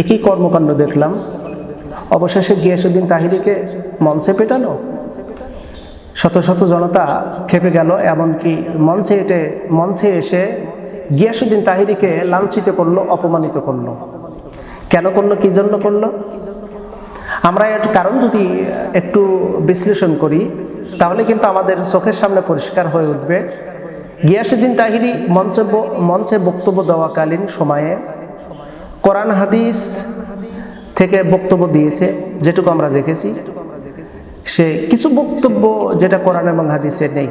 একই কর্মকাণ্ড দেখলাম। অবশেষে গিয়াসুদ্দিন তাহিরিকে মঞ্চে পেটানো শত শত জনতা খেপে গেল, এমনকি মঞ্চে এটে, মঞ্চে এসে গিয়াসুদ্দিন তাহিরিকে লাঞ্ছিত করল, অপমানিত করল। কেন করল, কি জন্য করল? আমরা এর কারণ যদি একটু বিশ্লেষণ করি, তাহলে কিন্তু আমাদের চোখের সামনে পরিষ্কার হয়ে উঠবে। গিয়াসুদ্দিন তাহিরি মঞ্চে মঞ্চে বক্তব্য দেওয়াকালীন সময়ে কোরআন হাদিস থেকে বক্তব্য দিয়েছে, যেটুকু আমরা দেখেছি। সে কিছু বক্তব্য যেটা কোরআন এবং হাদিসে নেই।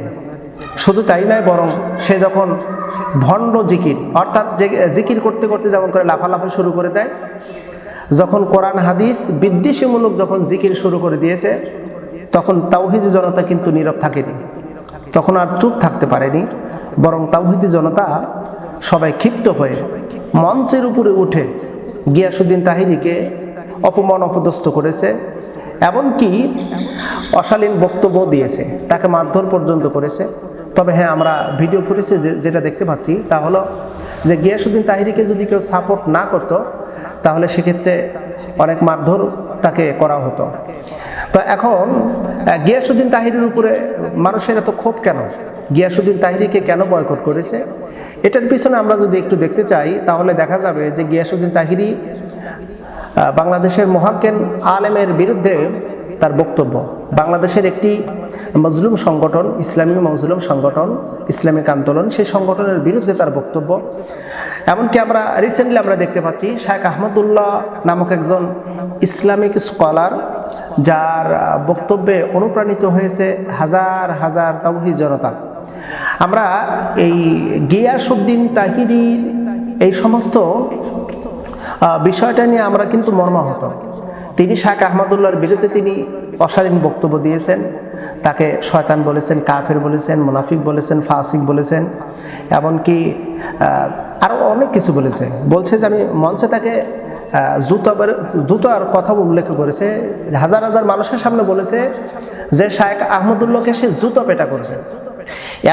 শুধু তাই নয়, বরং সে যখন ভণ্ড জিকির, অর্থাৎ যে জিকির করতে করতে যেমন করে লাফালাফি শুরু করে দেয়, যখন কোরআন হাদিস বিদ্বেষীমূলক যখন জিকির শুরু করে দিয়েছে, তখন তাওহিদি জনতা কিন্তু নীরব থাকেনি। তখন আর চুপ থাকতে পারেনি, বরং তাওহিদি জনতা সবাই ক্ষিপ্ত হয়ে মঞ্চের উপরে উঠে গিয়াসুদ্দিন তাহিরিকে অপমান অপদস্থ করেছে, এমনকি অশালীন বক্তব্য দিয়েছে, তাকে মারধর পর্যন্ত করেছে। তবে হ্যাঁ আমরা ভিডিও ফুটেজে যেটা দেখতে পাচ্ছি তা হলো যে গিয়াসুদ্দিন তাহিরিকে যদি কেউ সাপোর্ট না করতো, তাহলে সেক্ষেত্রে অনেক মারধর তাকে করা হতো। তো এখন গিয়াসুদ্দিন তাহিরির উপরে মানুষের এত ক্ষোভ কেন? গিয়াসুদ্দিন তাহিরিকে কেন বয়কট করেছে? এটার পিছনে আমরা যদি একটু দেখতে চাই, তাহলে দেখা যাবে যে গিয়াসুদ্দিন তাহিরি বাংলাদেশের মহাক্কেন আলেমের বিরুদ্ধে তার বক্তব্য। বাংলাদেশের একটি মজলুম সংগঠন, ইসলামী মজলুম সংগঠন, ইসলামিক আন্দোলন, সেই সংগঠনের বিরুদ্ধে তার বক্তব্য। এমনকি আমরা রিসেন্টলি আমরা দেখতে পাচ্ছি শেখ আহমদুল্লাহ নামক একজন ইসলামিক স্কলার, যার বক্তব্যে অনুপ্রাণিত হয়েছে হাজার হাজার তাওহি জনতা। আমরা এই গিয়াসুদ্দিন তাহিরির এই সমস্ত বিষয়টা নিয়ে আমরা কিন্তু মর্মাহত। তিনি শাহ আহমদুল্লাহর বিরুদ্ধে তিনি অশালীন বক্তব্য দিয়েছেন। তাকে শয়তান বলেছেন কাফের বলেছেন মুনাফিক বলেছেন ফাসিক বলেছেন এমনকি আরও অনেক কিছু বলেছে। বলছে যে আমি মঞ্চে তাকে আহ, জুতাবার আর কথা উল্লেখ করেছে। হাজার হাজার মানুষের সামনে বলেছে যে শায়েক আহমদুল্লাহকে সে জুতো পেটা করেছে।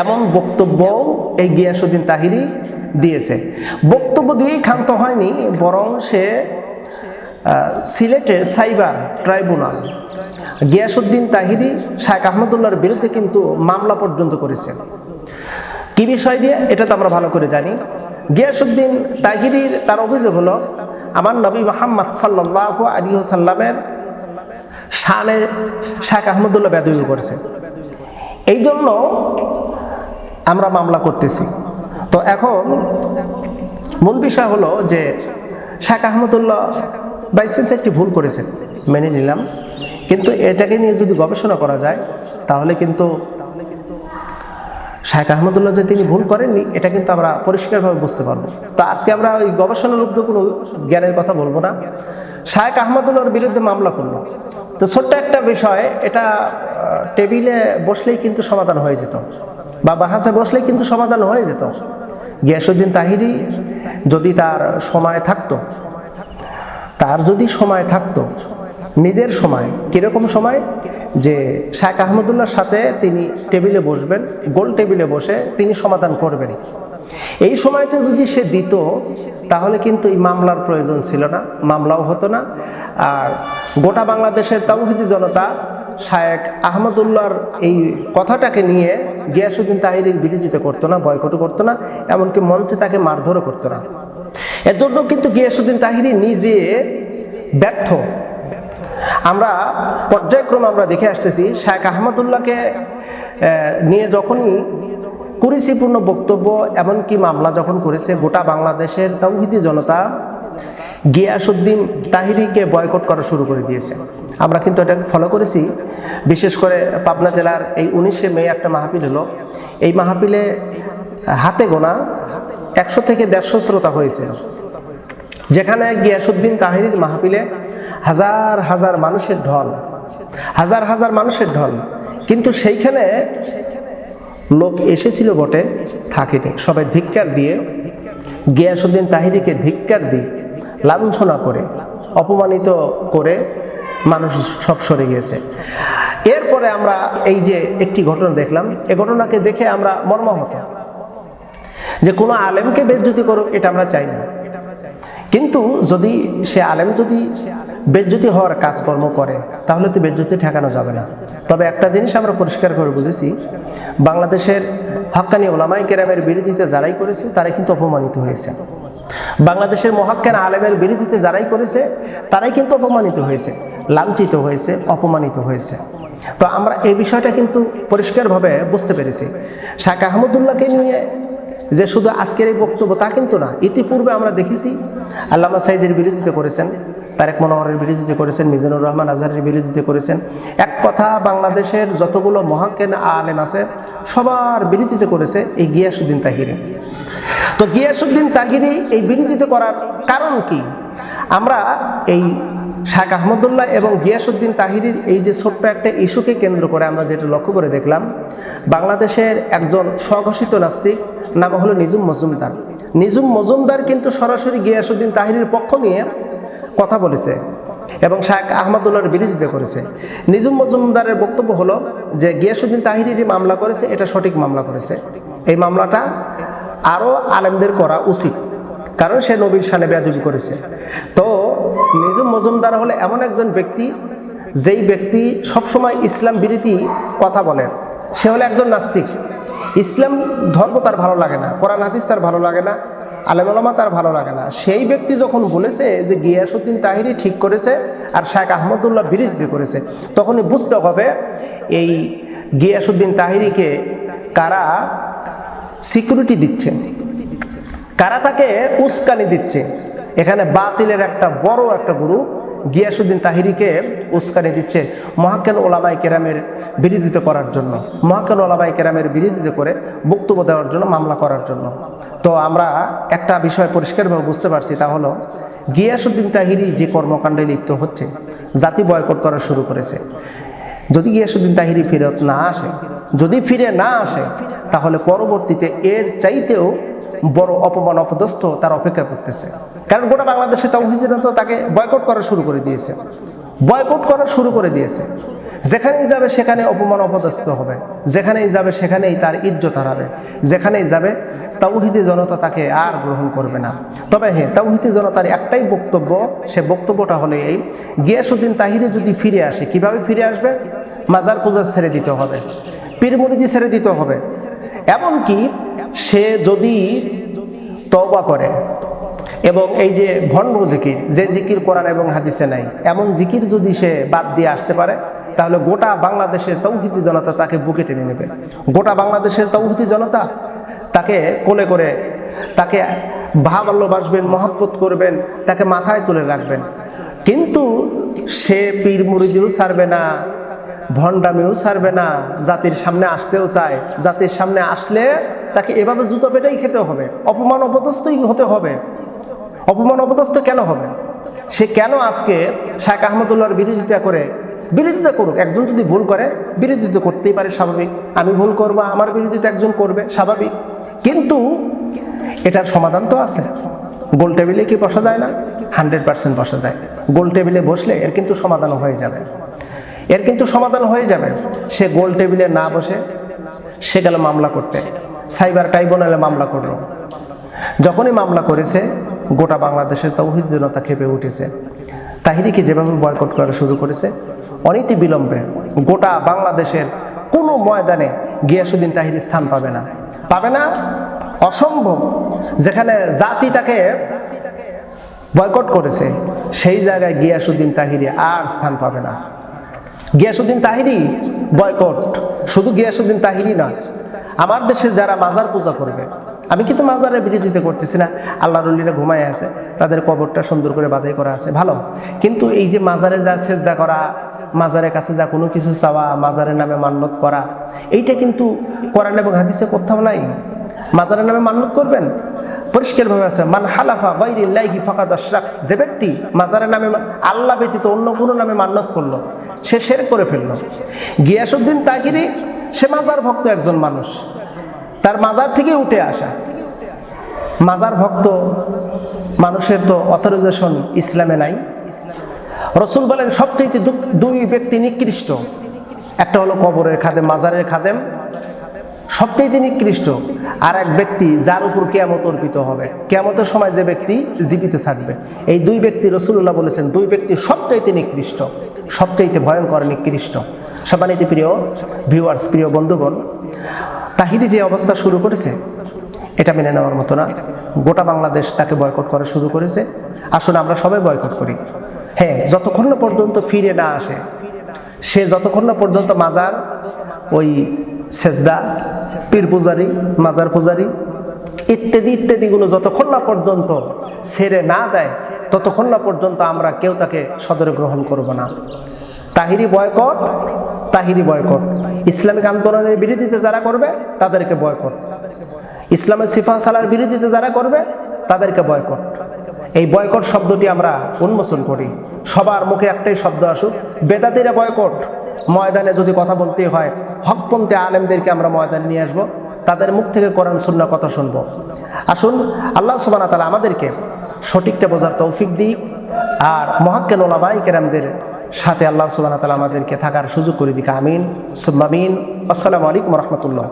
এমন বক্তব্য এই গিয়াসুদ্দিন তাহিরি দিয়েছে। বক্তব্য দিয়েই ক্ষান্ত হয়নি, বরং সে সিলেটের সাইবার ট্রাইব্যুনাল গিয়াসুদ্দিন তাহিরি শায়েক আহমদুল্লাহর বিরুদ্ধে কিন্তু মামলা পর্যন্ত করেছে। কি বিষয় দিয়ে? এটা তো আমরা ভালো করে জানি। গিয়াসুদ্দিন তাহিরির তার অভিযোগ হলো, আমার নবী মোহাম্মদ সাল্লাহ আলী সাল্লামের শানের শাহ আহমদুল্লাহ বেদবি করেছে। এই জন্য আমরা মামলা করতেছি। তো এখন মূল বিষয় হলো যে শাহ আহমদুল্লাহ বাইসেন্স একটি ভুল করেছে, মেনে নিলাম। কিন্তু এটাকে নিয়ে যদি গবেষণা করা যায়, তাহলে কিন্তু শাহেখ আহমদুল্লাহ যে তিনি ভুল করেননি, এটা কিন্তু আমরা পরিষ্কারভাবে বুঝতে পারব। তো আজকে আমরা ওই গবেষণার উপর কোনো জ্ঞানের কথা বলব না। শাহেখ আহমদুল্লাহর বিরুদ্ধে মামলা করল। তো ছোট্ট একটা বিষয়, এটা টেবিলে বসলেই কিন্তু সমাধান হয়ে যেত। বা বাহাসে বসলেই কিন্তু সমাধান হয়ে যেত। গিয়াসুদ্দিন তাহিরি যদি তার সময় থাকতো, তার যদি সময় থাকতো, নিজের সময়, কীরকম সময়? যে শাহ আহমদুল্লাহর সাথে তিনি টেবিলে বসবেন, গোল টেবিলে বসে তিনি সমাধান করবেন এই সময়টা যদি সে দিত, তাহলে কিন্তু এই মামলার প্রয়োজন ছিল না, মামলাও হতো না। আর গোটা বাংলাদেশের তাওহিদি জনতা শায়েক আহমদুল্লাহর এই কথাটাকে নিয়ে গিয়াসুদ্দিন তাহিরির বিরোধিতা করতো না, বয়কটও করতো না, এমনকি মঞ্চে তাকে মারধরও করতো না। এর জন্য কিন্তু গিয়াসুদ্দিন তাহিরি নিজে ব্যর্থ। আমরা পর্যায়ক্রমে আমরা দেখে আসতেছি, শায়েখ আহমদুল্লাহকে নিয়ে যখনই কুরিসিপূর্ণ বক্তব্য, এমনকি মামলা যখন করেছে, গোটা বাংলাদেশের তাওহিদি জনতা গিয়াসুদ্দিন তাহিরিকে বয়কট করা শুরু করে দিয়েছে। আমরা কিন্তু এটা ফলো করেছি। বিশেষ করে পাবনা জেলার এই উনিশে মে একটা মাহফিল হলো। এই মাহফিলে হাতে গোনা একশো থেকে দেড়শো শ্রোতা হয়েছে। যেখানে গিয়াসুদ্দিন তাহিরির মাহফিলে হাজার হাজার মানুষের ঢল, হাজার হাজার মানুষের ঢল। কিন্তু সেইখানে লোক এসেছিল বটে, থাকেনি। সবাই ধিক্কার দিয়ে গিয়াসুদ্দিন তাহিরিকে ধিক্কার দিয়ে লাঞ্ছনা করে, অপমানিত করে মানুষ সব সরে গিয়েছে। এরপরে আমরা এই যে একটি ঘটনা দেখলাম, এ ঘটনাকে দেখে আমরা মর্মাহত। যে কোনো আলেমকে বেজ্জতি করুক, এটা আমরা চাই না। কিন্তু যদি সে আলেম যদি বেজ্জতি হওয়ার কাজকর্ম করে, তাহলে তো বেজ্জতি ঠেকানো যাবে না। তবে একটা জিনিস আমরা পরিষ্কার করে বুঝেছি, বাংলাদেশের হক্কানি ওলামাই কেরামের বিরোধিতা যারাই করেছে, তারাই কিন্তু অপমানিত হয়েছে। বাংলাদেশের মহাক্কান আলেমের বিরোধিতা যারাই করেছে, তারাই কিন্তু অপমানিত হয়েছে, লাঞ্ছিত হয়েছে, অপমানিত হয়েছে। তো আমরা এই বিষয়টা কিন্তু পরিষ্কারভাবে বুঝতে পেরেছি। শাহ আহমদুল্লাহকে নিয়ে যে শুধু আজকের এই বক্তব্য তা কিন্তু না, ইতিপূর্বে আমরা দেখেছি, আল্লামা সাইদের বিরোধিতা করেছেন, তারেক মনোহরের বিরোধিতা করেছেন, মিজানুর রহমান আজহারের বিরোধিতা করেছেন। এক কথা, বাংলাদেশের যতগুলো মহাক্কেন আলেম আছে, সবার বিরোধিতা করেছে এই গিয়াসুদ্দিন তাহিরি। তো গিয়াসুদ্দিন তাহিরি এই বিরোধিতা করার কারণ কি? আমরা এই শাহ আহমদুল্লাহ এবং গিয়াসুদ্দিন তাহিরির এই যে ছোট্ট একটা ইস্যুকে কেন্দ্র করে আমরা যেটা লক্ষ্য করে দেখলাম, বাংলাদেশের একজন স্বঘোষিত নাস্তিক, নাম হলো নিজুম মজুমদার। নিজুম মজুমদার কিন্তু সরাসরি গিয়াসুদ্দিন তাহিরির পক্ষ নিয়ে কথা বলেছে এবং শাহ আহমদুল্লাহর বিরোধিতা করেছে। নিজুম মজুমদারের বক্তব্য হলো যে গিয়াসুদ্দিন তাহিরি যে মামলা করেছে, এটা সঠিক মামলা করেছে। এই মামলাটা আরও আলেমদের করা উচিত, কারণ সে নবীর সানে বেয়াদবি করেছে। তো নিজুম মজুমদার হলে এমন একজন ব্যক্তি, যেই ব্যক্তি সবসময় ইসলাম বিরোধী কথা বলেন। সে হলো একজন নাস্তিক। ইসলাম ধর্ম তার ভালো লাগে না, কোরআন, হাদিস তার ভালো লাগে না, আলেমা তার ভালো লাগে না। সেই ব্যক্তি যখন বলেছে যে গিয়াসুদ্দিন তাহিরি ঠিক করেছে আর শেখ আহমদুল্লাহ বিরোধিতা করেছে, তখনই বুঝতে হবে এই গিয়াসুদ্দিন তাহিরিকে কারা সিকিউরিটি দিচ্ছে? কারা তাকে উস্কানি দিচ্ছে? এখানে বাতিলের একটা বড় একটা গ্রুপ গিয়াসুদ্দিন তাহিরিকে উস্কানি দিচ্ছে মহাকেন ওলামাই কেরামের বিরোধিতা করার জন্য মহাকেন ওলামাই কেরামের বিরোধিতা করে বক্তব্য দেওয়ার জন্য, মামলা করার জন্য। তো আমরা একটা বিষয় পরিষ্কারভাবে বুঝতে পারছি, তা হলো গিয়াসুদ্দিন তাহিরি যে কর্মকাণ্ডে লিপ্ত হচ্ছে, জাতি বয়কট করা শুরু করেছে। যদি গিয়াসুদ্দিন তাহিরি ফেরত না আসে, যদি ফিরে না আসে, তাহলে পরবর্তীতে এর চাইতেও বড় অপমান অপদস্থ তার অপেক্ষা করতেছে। কারণ গোটা বাংলাদেশে তাও তাকে বয়কট করা শুরু করে দিয়েছে। বয়কট করা শুরু করে দিয়েছে। যেখানেই যাবে সেখানে অপমান অপদস্থ হবে। যেখানেই যাবে সেখানেই তার ইজ্জত হারাবে। যেখানেই যাবে তাওহিদি জনতা তাকে আর গ্রহণ করবে না। তবে হ্যাঁ তাওহিদি জনতার একটাই বক্তব্য, সে বক্তব্যটা হলে এই গিয়াসুদ্দিন তাহিরে যদি ফিরে আসে, কীভাবে ফিরে আসবে? মাজার পূজা ছেড়ে দিতে হবে। পীর মুরিদি ছেড়ে দিতে হবে। এমনকি সে যদি তওবা করে এবং এই যে ভণ্ড জিকির, যে জিকির কোরআন এবং হাদিসে নাই, এমন জিকির যদি সে বাদ দিয়ে আসতে পারে, তাহলে গোটা বাংলাদেশের তৌহিদি জনতা তাকে বুকে টেনে নেবে। গোটা বাংলাদেশের তৌহিদি জনতা তাকে কোলে করে, তাকে ভালোবাসবেন মহাব্বত করবেন, তাকে মাথায় তুলে রাখবেন। কিন্তু সে পীর মুরিদিও ছাড়বে না, ভণ্ডামিও ছাড়বে না, জাতির সামনে আসতেও চায়। জাতির সামনে আসলে তাকে এভাবে জুতো পেটাই খেতে হবে, অপমান অপদস্থই হতে হবে। অপমান অপদস্থ কেন হবে? সে কেন আজকে শেখ আহমদুল্লাহর বিরোধিতা করে? বিরোধিতা করুক, একজন যদি ভুল করে, বিরোধিতা করতেই পারে, স্বাভাবিক। আমি ভুল করব, আমার বিরোধিতা একজন করবে, স্বাভাবিক। কিন্তু এটার সমাধান তো আছে। গোল টেবিলে কি বসা যায় না? হান্ড্রেড পার্সেন্ট বসা যায়। গোল টেবিলে বসলে এর কিন্তু সমাধান হয়ে যাবে। এর কিন্তু সমাধান হয়ে যাবে। সে গোল টেবিলে না বসে সে গেল মামলা করতে। সাইবার ট্রাইব্যুনালে মামলা করল। যখনই মামলা করেছে গোটা বাংলাদেশের তৌহিদ জনতা খেপে উঠেছে। তাহিরিকে যেভাবে বয়কট করা শুরু করেছে অনীতি বিলম্বে গোটা বাংলাদেশের কোনো ময়দানে গিয়াসুদ্দিন তাহিরি স্থান পাবে না। পাবে না? অসম্ভব। যেখানে জাতি তাকে বয়কট করেছে, সেই জায়গায় গিয়াসুদ্দিন তাহিরি আর স্থান পাবে না। গিয়াসুদ্দিন তাহিরি বয়কট শুধু গিয়াসুদ্দিন তাহিরি না আমার দেশের যারা মাজার পূজা করবে, আমি কিন্তু মাজারের বিরোধিতা করতেছি না আল্লাহ রল্লিরা ঘুমায় আছে, তাদের কবরটা সুন্দর করে বাধাই করা আছে, ভালো। কিন্তু এই যে মাজারে যা সেজদা করা, মাজারের কাছে যা কোনো কিছু চাওয়া, মাজারের নামে মান্যত করা, এইটা কিন্তু কোরআন এবং হাদিসে কোথাও নাই। মাজারের নামে মান্যত করবেন? পরিষ্কারভাবে আছে, মান হালাফা গৈরিল্লাহি ফাকাদ আশরাক যে ব্যক্তি মাজারের নামে, আল্লাহ ব্যতীত অন্য কোনো নামে মান্যত করল সে শের করে ফেলল। গিয়াসুদ্দিন তাকিরি সে মাজার ভক্ত একজন মানুষ। তার মাজার থেকে উঠে আসা। মাজার ভক্ত মানুষের তো অথরাইজেশন ইসলামে নাই। রসুল বলেন সবচেয়ে দুই ব্যক্তি নিকৃষ্ট। একটা হলো কবরের খাদেম, মাজারের খাদেম। সবটাইতে নিকৃষ্ট আর এক ব্যক্তি যার উপর কেয়ামত অর্পিত হবে। কেয়ামতের সময় যে ব্যক্তি জীবিত থাকবে। এই দুই ব্যক্তি রসুল্লাহ বলেছেন, দুই ব্যক্তি সবচাইতে নিকৃষ্ট। সবচাইতে ভয়ঙ্কর নিকৃষ্ট। সবানিতে প্রিয় ভিউয়ার্স প্রিয় বন্ধুগণ, তাহিরি যে অবস্থা শুরু করেছে, এটা মেনে নেওয়ার মতো না। গোটা বাংলাদেশ তাকে বয়কট করা শুরু করেছে। আসলে আমরা সবাই বয়কট করি। হ্যাঁ যতক্ষণ না পর্যন্ত ফিরে না আসে, সে যতক্ষণ না পর্যন্ত মাজার ওই সেজদা পীর পূজারি মাজার পূজারি ইত্যাদি, ইত্যাদিগুলো যতক্ষণ না পর্যন্ত ছেড়ে না দেয়, ততক্ষণ না পর্যন্ত আমরা কেউ তাকে সদরে গ্রহণ করব না। Tahiri boycott Tahiri boycott. Islamic আন্দোলনের বিরোধিতা যারা করবে, তাদেরকে বয়কট। ইসলামের সিফা সালার বিরোধিতা যারা করবে, তাদেরকে বয়কট। এই বয়কট শব্দটি আমরা উন্মোচন করি। সবার মুখে একটাই শব্দ আসুক, বেদাতিরা বয়কট। ময়দানে যদি কথা বলতে হয়, হকপন্থী আলেমদেরকে আমরা ময়দানে নিয়ে আসব। তাদের মুখ থেকে কোরআন সুন্না কথা শুনব। আসুন, আল্লাহ সুবানা তালা আমাদেরকে সঠিকটা বোঝার তৌফিক দিক আর মহাক্কেন ওলাবাই কেরামদের সাথে আল্লাহ সুবান তালা আমাদেরকে থাকার সুযোগ করে দিক। আমিন সুম্মামিন আসসালামু আলাইকুম রহমতুল্লাহ।